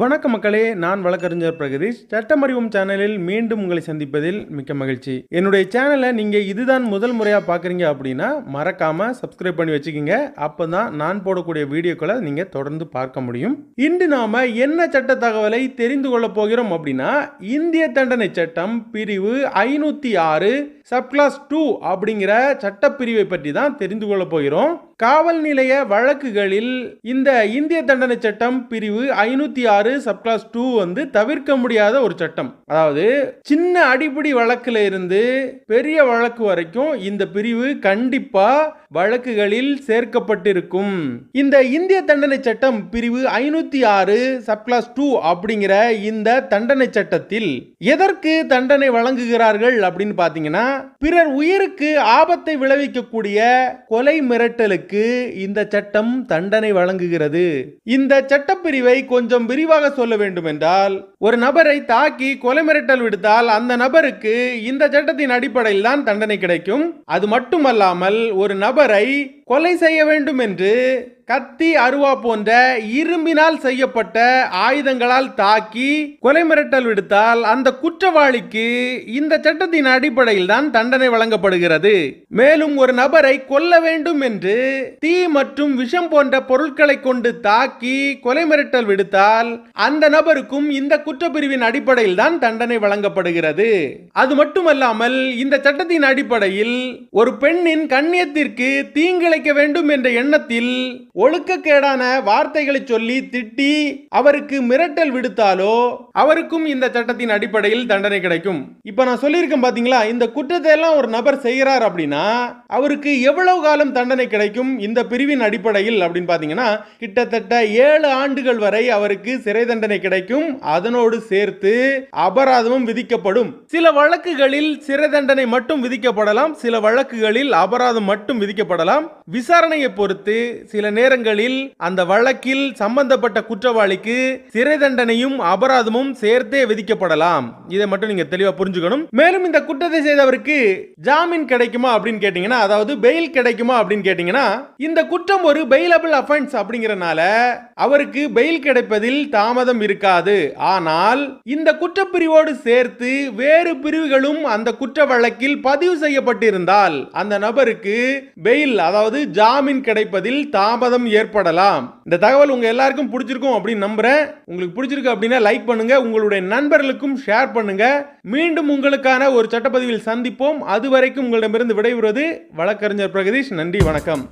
வணக்க மக்களே நான் வழக்கறிஞர் பிரகதீஷ். சட்டமறிவும் சேனலில் மீண்டும் உங்களை சந்திப்பதில் மிக்க மகிழ்ச்சி. என்னுடைய சேனலை நீங்கள் இதுதான் முதல் முறையாக பார்க்குறீங்க அப்படின்னா மறக்காமல் சப்ஸ்கிரைப் பண்ணி வச்சுக்கோங்க. அப்பதான் நான் போடக்கூடிய வீடியோக்களை நீங்கள் தொடர்ந்து பார்க்க முடியும். இன்று நாம என்ன சட்ட தகவலை தெரிந்து கொள்ள போகிறோம் அப்படின்னா இந்திய தண்டனை சட்டம் பிரிவு ஐநூற்றி ஆறு சப்கிளாஸ் டூ அப்படிங்கிற சட்டப்பிரிவை பற்றி தான் தெரிந்து கொள்ள போகிறோம். காவல் நிலைய வழக்குகளில் இந்த இந்திய தண்டனை சட்டம் பிரிவு ஐநூத்தி ஆறு சப்கிளாஸ் டூ வந்து தவிர்க்க முடியாத ஒரு சட்டம். அதாவது சின்ன அடிப்படை வழக்குல இருந்து பெரிய வழக்கு வரைக்கும் இந்த பிரிவு கண்டிப்பா வழக்குகளில் சேர்க்கப்பட்டிருக்கும். இந்த இந்திய தண்டனை சட்டம் பிரிவு ஐநூத்தி ஆறு சப்கிளாஸ் டூ அப்படிங்கிற இந்த தண்டனை சட்டத்தில் எதற்கு தண்டனை வழங்குகிறார்கள் அப்படின்னு பாத்தீங்கன்னா பிறர் உயிருக்கு ஆபத்தை விளைவிக்கக்கூடிய கொலை மிரட்டலுக்கு இந்த சட்டம் தண்டனை வழங்குகிறது. இந்த சட்டப்பிரிவை கொஞ்சம் விரிவாக சொல்ல வேண்டும் என்றால் ஒரு நபரை தாக்கி கொலை மிரட்டல் விடுத்தால் அந்த நபருக்கு இந்த சட்டத்தின் அடிப்படையில் தான் தண்டனை கிடைக்கும். அது மட்டுமல்லாமல் ஒரு நபரை கொலை செய்ய வேண்டும் என்று கத்தி அருவா போன்ற இரும்பினால் செய்யப்பட்ட ஆயுதங்களால் தாக்கி கொலை மிரட்டல் விடுத்தால் அந்த குற்றவாளிக்கு இந்த சட்டத்தின் அடிப்படையில் தான் தண்டனை வழங்கப்படுகிறது. மேலும் ஒரு நபரை கொல்ல வேண்டும் என்று தீ மற்றும் விஷம் போன்ற பொருட்களை கொண்டு தாக்கி கொலை மிரட்டல் விடுத்தால் அந்த நபருக்கும் இந்த குற்றப்பிரிவின் அடிப்படையில் தான் தண்டனை வழங்கப்படுகிறது. அது மட்டுமல்லாமல் இந்த சட்டத்தின் அடிப்படையில் ஒரு பெண்ணின் கண்ணியத்திற்கு தீங்கிழைக்க வேண்டும் என்ற எண்ணத்தில் ஒழுக்கக்கேடான வார்த்தைகளை சொல்லி திட்டி அவருக்கு மிரட்டல் விடுத்தாலோ அவருக்கும் இந்த சட்டத்தின் அடிப்படையில் தண்டனை கிடைக்கும். இப்ப நான் சொல்லியிருக்கேன் பாத்தீங்களா? இந்த குற்றத்தை எல்லாம் ஒரு நபர் செய்கிறார் அப்படின்னா அவருக்கு எவ்வளவு காலம் தண்டனை கிடைக்கும்? இந்த பிரிவின் அடிப்படையில் அப்படின்னு பாத்தீங்கன்னா கிட்டத்தட்ட ஏழு ஆண்டுகள் வரை அவருக்கு சிறை தண்டனை கிடைக்கும். அதனோடு சேர்த்து அபராதமும் விதிக்கப்படும். சில வழக்குகளில் சிறை தண்டனை மட்டும் விதிக்கப்படலாம். சில வழக்குகளில் அபராதம் மட்டும் விதிக்கப்படலாம். விசாரணையை பொறுத்து சில நேரங்களில் அந்த வழக்கில் சம்பந்தப்பட்ட குற்றவாளிக்கு சிறை தண்டனையும் அபராதமும் சேர்த்தே விதிக்கப்படலாம். இதை மட்டும் நீங்க தெளிவா புரிஞ்சுக்கணும். மேலும் இந்த குற்றத்தை செய்தவருக்கு ஜாமீன் கிடைக்குமா அப்படின்னு கேட்டீங்கன்னா அதாவது பெயில் கிடைக்குமா அப்படின்னு கேட்டீங்கன்னா இந்த குற்றம் ஒரு பெயிலபிள் அஃபென்ஸ் அப்படிங்கறனால அவருக்கு பெயில் கிடைப்பதில் தாமதம் இருக்காது. ஆனால் இந்த குற்றப்பிரிவோடு சேர்த்து வேறு பிரிவுகளும் அந்த குற்ற வழக்கில் பதிவு செய்யப்பட்டிருந்தால் அந்த நபருக்கு பெயில் அதாவது அதாவது ஜாமீன் கிடைப்பதில் தாமதம் ஏற்படலாம். இந்த தகவல் உங்க எல்லாருக்கும் பிடிச்சிருக்கும் அப்படின்னு நம்புறேன். உங்களுக்கு பிடிச்சிருக்கு அப்படின்னா லைக் பண்ணுங்க. உங்களுடைய நண்பர்களுக்கும் ஷேர் பண்ணுங்க. மீண்டும் உங்களுக்கான ஒரு சட்டப்பதிவில் சந்திப்போம். அதுவரைக்கும் உங்களிடமிருந்து விடைபெறுவது வழக்கறிஞர் பிரகதீஷ். நன்றி வணக்கம்.